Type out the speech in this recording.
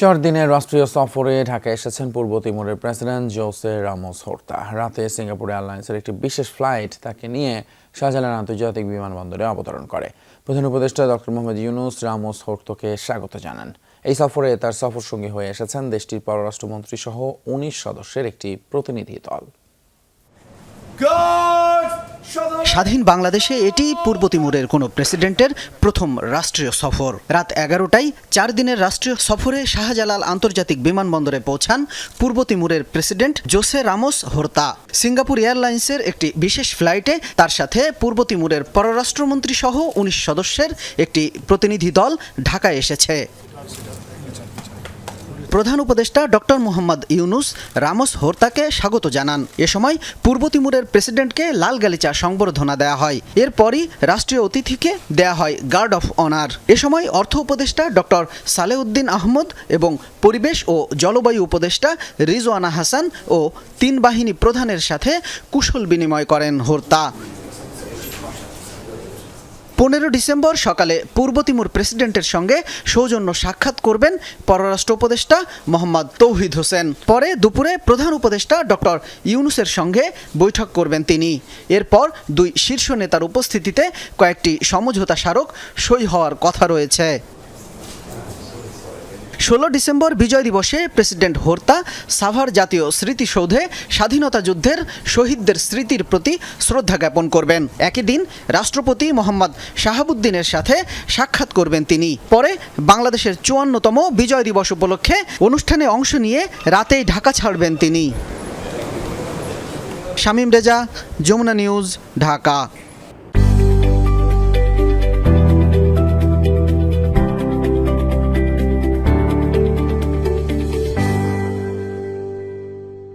চার দিনের রাষ্ট্রীয় সফরে ঢাকা এসেছেন পূর্ব তিমুরের প্রেসিডেন্ট জোসে রামোস হোর্তা। রাতে সিঙ্গাপুর এয়ারলাইন্সের একটি বিশেষ ফ্লাইট তাকে নিয়ে শাহজালাল আন্তর্জাতিক বিমানবন্দরে অবতরণ করে। প্রধান উপদেষ্টা ডক্টর মোহাম্মদ ইউনুস রামোস হোর্তকে স্বাগত জানান। এই সফরে তার সফর সঙ্গী হয়ে এসেছেন দেশটির পররাষ্ট্রমন্ত্রী সহ উনিশ সদস্যের একটি প্রতিনিধি দল। স্বাধীন বাংলাদেশে এটি পূর্ব তিমুরের কোনো প্রেসিডেন্টের প্রথম রাষ্ট্রীয় সফর। রাত এগারোটায় চার দিনের রাষ্ট্রীয় সফরে শাহজালাল আন্তর্জাতিক বিমানবন্দরে পৌঁছান পূর্ব তিমুরের president Jose Ramos Horta. Singapore এয়ারলাইন্সের একটি বিশেষ ফ্লাইটে তার সাথে পূর্ব তিমুরের পররাষ্ট্রমন্ত্রী সহ উনিশ সদস্যের একটি প্রতিনিধি দল ঢাকায় এসেছে। প্রধান উপদেষ্টা ডক্টর মোহাম্মদ ইউনুস রামোস হোর্তাকে স্বাগত জানান। এ সময় পূর্ব তিমুরের প্রেসিডেন্টকে লাল গালিচা সংবর্ধনা দেওয়া হয়। এরপরই রাষ্ট্রীয় অতিথিকে দেয়া হয় গার্ড অফ অনার। এ সময় অর্থ উপদেষ্টা ডক্টর সালেউদ্দিন আহমদ এবং পরিবেশ ও জলবায়ু উপদেষ্টা রিজওয়ানা হাসান ও তিন বাহিনী প্রধানের সাথে কুশল বিনিময় করেন হোর্তা। পনেরো ডিসেম্বর সকালে পূর্ব তিমুর প্রেসিডেন্টের সঙ্গে সৌজন্য সাক্ষাৎ করবেন পররাষ্ট্র উপদেষ্টা মোহাম্মদ তৌহিদ হোসেন। পরে দুপুরে প্রধান উপদেষ্টা ডক্টর ইউনুসের সঙ্গে বৈঠক করবেন তিনি। এরপর দুই শীর্ষ নেতার উপস্থিতিতে কয়েকটি সমঝোতা স্মারক সই হওয়ার কথা রয়েছে। ষোলো ডিসেম্বর বিজয় দিবসে প্রেসিডেন্ট হোর্তা সাভার জাতীয় স্মৃতিসৌধে স্বাধীনতা যুদ্ধের শহীদদের স্মৃতির প্রতি শ্রদ্ধা জ্ঞাপন করবেন। একই দিন রাষ্ট্রপতি মোহাম্মদ শাহাবুদ্দিনের সাথে সাক্ষাৎ করবেন তিনি। পরে বাংলাদেশের চুয়ান্নতম বিজয় দিবস উপলক্ষে অনুষ্ঠানে অংশ নিয়ে রাতেই ঢাকা ছাড়বেন তিনি। শামীম রেজা, যমুনা নিউজ, ঢাকা।